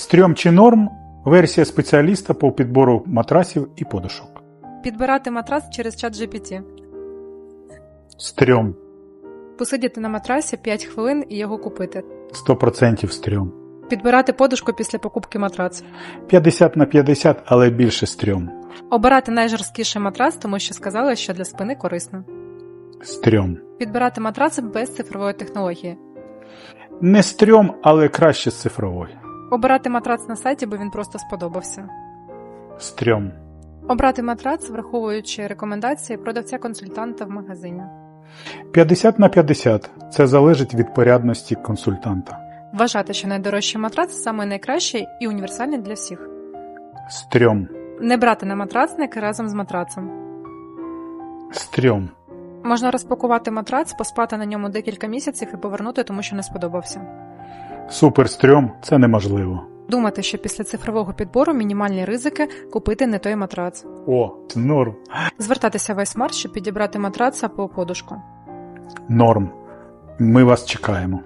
Стрьом чи норм версія спеціаліста по підбору матрасів і подушок. Підбирати матрас через чат GPT. Стрьом. Посидіти на матрасі 5 хвилин і його купити. 100% стрьом. Підбирати подушку після покупки матрацу. 50 на 50, але більше стрьом. Обирати найжорсткіший матрас, тому що сказали, що для спини корисно. Стрьом. Підбирати матраци без цифрової технології. Не стрьом, але краще з цифрової. Обирати матрац на сайті, бо він просто сподобався. Стрьом. Обрати матрац, враховуючи рекомендації продавця-консультанта в магазині. 50 на 50 це залежить від порядності консультанта. Вважати, що найдорожчий матрац саме найкращий і універсальний для всіх. Стрьом. Не брати на матрацник разом з матрацем. Стрьом. Можна розпакувати матрац, поспати на ньому декілька місяців і повернути, тому що не сподобався. Супер стрьом це неможливо. Думати, що після цифрового підбору мінімальні ризики купити не той матрац. О, норм. Звертатися в iSmart, щоб підібрати матрац або подушку. Норм. Ми вас чекаємо.